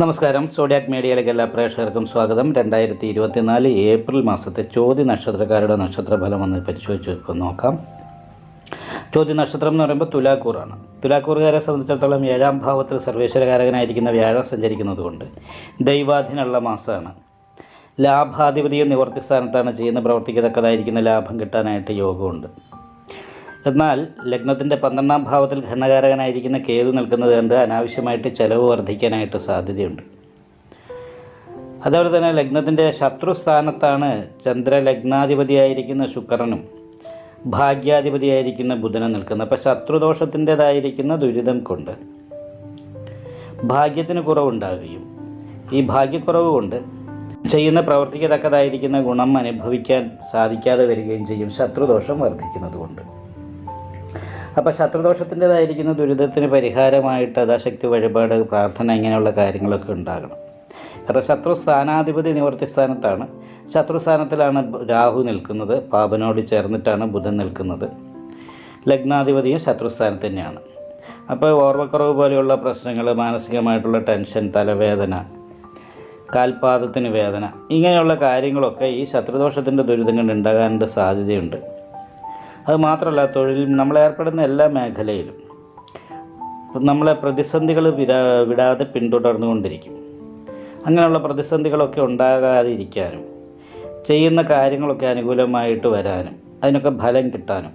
നമസ്കാരം. സോഡിയാക് മീഡിയയിലേക്ക് എല്ലാ പ്രേക്ഷകർക്കും സ്വാഗതം. രണ്ടായിരത്തി ഇരുപത്തിനാല് ഏപ്രിൽ മാസത്തെ ചോദ്യ നക്ഷത്രക്കാരുടെ നക്ഷത്രഫലം ഒന്ന് പരിശോധിച്ച് നോക്കാം. ചോദ്യ നക്ഷത്രം എന്ന് പറയുമ്പോൾ തുലാക്കൂറാണ്. തുലാക്കൂറുകാരെ സംബന്ധിച്ചിടത്തോളം ഏഴാം ഭാവത്തിൽ സർവേശ്വരകാരകനായിരിക്കുന്ന വ്യാഴം സഞ്ചരിക്കുന്നതുകൊണ്ട് ദൈവാധീനമുള്ള മാസമാണ്. ലാഭാധിപതിയും നിവർത്തി സ്ഥാനത്താണ് ചെയ്യുന്ന പ്രവർത്തിക്കത്തക്കതായിരിക്കുന്ന ലാഭം കിട്ടാനായിട്ട് യോഗമുണ്ട്. എന്നാൽ ലഗ്നത്തിന്റെ പന്ത്രണ്ടാം ഭാവത്തിൽ ഘടനകാരകനായിരിക്കുന്ന കേതു നിൽക്കുന്നത് കണ്ട് അനാവശ്യമായിട്ട് ചെലവ് വർദ്ധിക്കാനായിട്ട് സാധ്യതയുണ്ട്. അതുപോലെ തന്നെ ലഗ്നത്തിന്റെ ശത്രു സ്ഥാനത്താണ് ചന്ദ്രലഗ്നാധിപതിയായിരിക്കുന്ന ശുക്രനും ഭാഗ്യാധിപതിയായിരിക്കുന്ന ബുധനും നിൽക്കുന്നത്. അപ്പോൾ ശത്രുദോഷത്തിന്റെതായിരിക്കുന്ന ദുരിതം കൊണ്ട് ഭാഗ്യത്തിന് കുറവുണ്ടാകുകയും ഈ ഭാഗ്യക്കുറവ് കൊണ്ട് ചെയ്യുന്ന പ്രവർത്തിക്കത്തക്കതായിരിക്കുന്ന ഗുണം അനുഭവിക്കാൻ സാധിക്കാതെ വരികയും ചെയ്യും ശത്രുദോഷം വർദ്ധിക്കുന്നത് കൊണ്ട് അപ്പോൾ ശത്രുദോഷത്തിന്റെതായിരിക്കുന്ന ദുരിതത്തിന് പരിഹാരമായിട്ട് അതാശക്തി വഴിപാട് പ്രാർത്ഥന ഇങ്ങനെയുള്ള കാര്യങ്ങളൊക്കെ ഉണ്ടാകണം. കാരണം ശത്രു സ്ഥാനാധിപതി നിവർത്തി സ്ഥാനത്താണ്. ശത്രു സ്ഥാനത്തിലാണ് രാഹു നിൽക്കുന്നത്. പാപനോട് ചേർന്നിട്ടാണ് ബുധൻ നിൽക്കുന്നത്. ലഗ്നാധിപതിയും ശത്രുസ്ഥാനത്ത് തന്നെയാണ്. അപ്പോൾ ഓർമ്മക്കുറവ് പോലെയുള്ള പ്രശ്നങ്ങൾ മാനസികമായിട്ടുള്ള ടെൻഷൻ തലവേദന കാൽപാദത്തിന് വേദന ഇങ്ങനെയുള്ള കാര്യങ്ങളൊക്കെ ഈ ശത്രുദോഷത്തിന്റെ ദുരിതങ്ങൾ ഉണ്ടാകാനുള്ള സാധ്യതയുണ്ട്. അത് മാത്രമല്ല തൊഴിൽ നമ്മൾ ഏർപ്പെടുന്ന എല്ലാ മേഖലയിലും നമ്മളെ പ്രതിസന്ധികൾ വിടാ വിടാതെ പിന്തുടർന്നുകൊണ്ടിരിക്കും. അങ്ങനെയുള്ള പ്രതിസന്ധികളൊക്കെ ഉണ്ടാകാതിരിക്കാനും ചെയ്യുന്ന കാര്യങ്ങളൊക്കെ അനുകൂലമായിട്ട് വരാനും അതിനൊക്കെ ഫലം കിട്ടാനും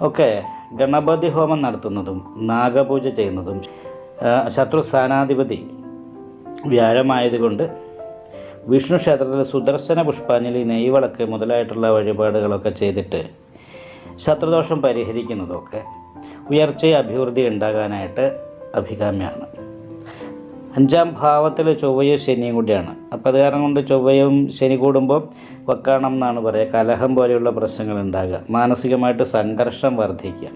ഒക്കെ ഗണപതി ഹോമം നടത്തുന്നതും നാഗപൂജ ചെയ്യുന്നതും ശത്രു സ്ഥാനാധിപതി വ്യാഴമായതുകൊണ്ട് വിഷ്ണു ക്ഷേത്രത്തിൽ സുദർശന പുഷ്പാഞ്ജലി നെയ്വളക്ക് മുതലായിട്ടുള്ള വഴിപാടുകളൊക്കെ ചെയ്തിട്ട് ശത്രുദോഷം പരിഹരിക്കുന്നതൊക്കെ ഉയർച്ചയെ അഭിവൃദ്ധി ഉണ്ടാകാനായിട്ട് അഭികാമ്യമാണ് അഞ്ചാം ഭാവത്തിൽ ചൊവ്വയും ശനിയും കൂടിയാണ്. അപ്പോൾ അത് കാരണം കൊണ്ട് ചൊവ്വയും ശനി കൂടുമ്പോൾ വക്കാണം എന്നാണ് പറയുക. കലഹം പോലെയുള്ള പ്രശ്നങ്ങൾ ഉണ്ടാകുക. മാനസികമായിട്ട് സംഘർഷം വർദ്ധിക്കുക.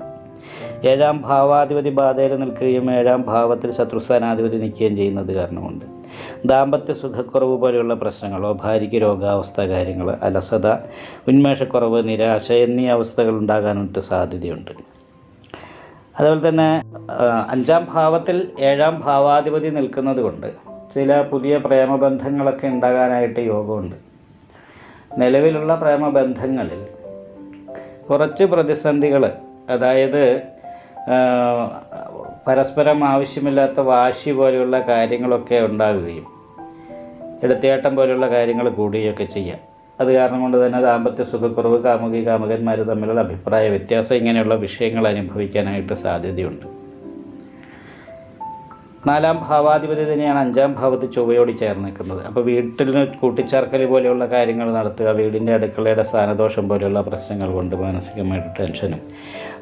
ഏഴാം ഭാവാധിപതി ബാധയിൽ നിൽക്കുകയും ഏഴാം ഭാവത്തിൽ ശത്രുസ്ഥാനാധിപതി നിൽക്കുകയും ചെയ്യുന്നത് കാരണമുണ്ട്. ദാമ്പത്യ സുഖക്കുറവ് പോലെയുള്ള പ്രശ്നങ്ങളോ ഭാര്യയ്ക്ക് രോഗാവസ്ഥ കാര്യങ്ങൾ അലസത ഉന്മേഷക്കുറവ് നിരാശ എന്നീ അവസ്ഥകൾ ഉണ്ടാകാനായിട്ട് സാധ്യതയുണ്ട്. അതുപോലെ തന്നെ അഞ്ചാം ഭാവത്തിൽ ഏഴാം ഭാവാധിപതി നിൽക്കുന്നത് കൊണ്ട് ചില പുതിയ പ്രേമബന്ധങ്ങളൊക്കെ ഉണ്ടാകാനായിട്ട് യോഗമുണ്ട്. നിലവിലുള്ള പ്രേമബന്ധങ്ങളിൽ കുറച്ച് പ്രതിസന്ധികൾ അതായത് പരസ്പരം ആവശ്യമില്ലാത്ത വാശി പോലെയുള്ള കാര്യങ്ങളൊക്കെ ഉണ്ടാകുകയും എടുത്തേട്ടം പോലെയുള്ള കാര്യങ്ങൾ കൂടുകയൊക്കെ ചെയ്യാം. അത് കാരണം കൊണ്ട് തന്നെ ദാമ്പത്യ സുഖക്കുറവ് കാമുകി കാമുകന്മാർ തമ്മിലുള്ള അഭിപ്രായ വ്യത്യാസം ഇങ്ങനെയുള്ള വിഷയങ്ങൾ അനുഭവിക്കാനായിട്ട് സാധ്യതയുണ്ട്. നാലാം ഭാവാധിപതി തന്നെയാണ് അഞ്ചാം ഭാവത്ത് ചൊവ്വയോട് ചേർന്ന് നിൽക്കുന്നത്. അപ്പോൾ വീട്ടിൽ കൂട്ടിച്ചേർക്കൽ പോലെയുള്ള കാര്യങ്ങൾ നടത്തുക വീടിന്റെ അടുക്കളയുടെ സ്ഥാനദോഷം പോലെയുള്ള പ്രശ്നങ്ങൾ കൊണ്ട് മാനസികമായിട്ട് ടെൻഷനും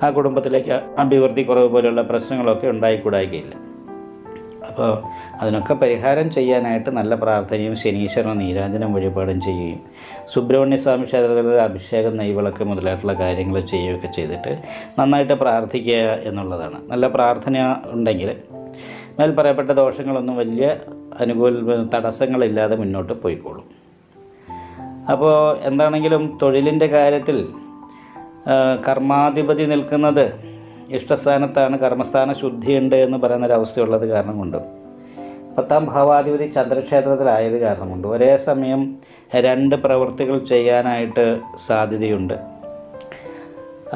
ആ കുടുംബത്തിലേക്ക് അഭിവൃദ്ധി കുറവ് പോലെയുള്ള പ്രശ്നങ്ങളൊക്കെ ഉണ്ടായിക്കൂടായികയില്ല. അപ്പോൾ അതിനൊക്കെ പരിഹാരം ചെയ്യാനായിട്ട് നല്ല പ്രാർത്ഥനയും ശനീശ്വരനും നീരാഞ്ജനം വഴിപാടും ചെയ്യുകയും സുബ്രഹ്മണ്യ സ്വാമി ക്ഷേത്രത്തിൽ അഭിഷേകം നെയ്വിളക്ക് മുതലായിട്ടുള്ള കാര്യങ്ങൾ ചെയ്യുകയൊക്കെ ചെയ്തിട്ട് നന്നായിട്ട് പ്രാർത്ഥിക്കുക എന്നുള്ളതാണ്. നല്ല പ്രാർത്ഥന ഉണ്ടെങ്കിൽ മേൽ പറയപ്പെട്ട ദോഷങ്ങളൊന്നും വലിയ അനുകൂല തടസ്സങ്ങളില്ലാതെ മുന്നോട്ട് പോയിക്കോളും. അപ്പോൾ എന്താണെങ്കിലും തൊഴിലിന്റെ കാര്യത്തിൽ കർമാധിപതി നിൽക്കുന്നത് ഇഷ്ടസ്ഥാനത്താണ് കർമ്മസ്ഥാന ശുദ്ധിയുണ്ട് എന്ന് പറയുന്ന ഒരവസ്ഥയുള്ളത് കാരണം കൊണ്ട് പത്താം ഭാവാധിപതി ചന്ദ്രക്ഷേത്രത്തിലായത് കാരണം കൊണ്ട് ഒരേ സമയം രണ്ട് പ്രവൃത്തികൾ ചെയ്യാനായിട്ട് സാധ്യതയുണ്ട്.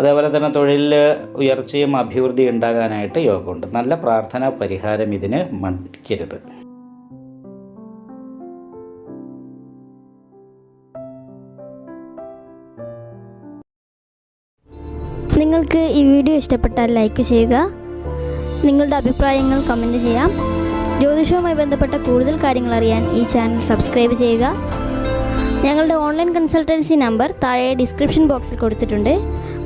അതേപോലെ തന്നെ തൊഴിലിൽ ഉയർച്ചയും അഭിവൃദ്ധി ഉണ്ടാകാനായിട്ട് യോഗമുണ്ട്. നല്ല പ്രാർത്ഥന പരിഹാരം ഇതിന് മടിക്കരുത്. നിങ്ങൾക്ക് ഈ വീഡിയോ ഇഷ്ടപ്പെട്ടാൽ ലൈക്ക് ചെയ്യുക. നിങ്ങളുടെ അഭിപ്രായങ്ങൾ കമന്റ് ചെയ്യാം. ജ്യോതിഷവുമായി ബന്ധപ്പെട്ട കൂടുതൽ കാര്യങ്ങൾ അറിയാൻ ഈ ചാനൽ സബ്സ്ക്രൈബ് ചെയ്യുക. ഞങ്ങളുടെ ഓൺലൈൻ കൺസൾട്ടൻസി നമ്പർ താഴെ ഡിസ്ക്രിപ്ഷൻ ബോക്സിൽ കൊടുത്തിട്ടുണ്ട്.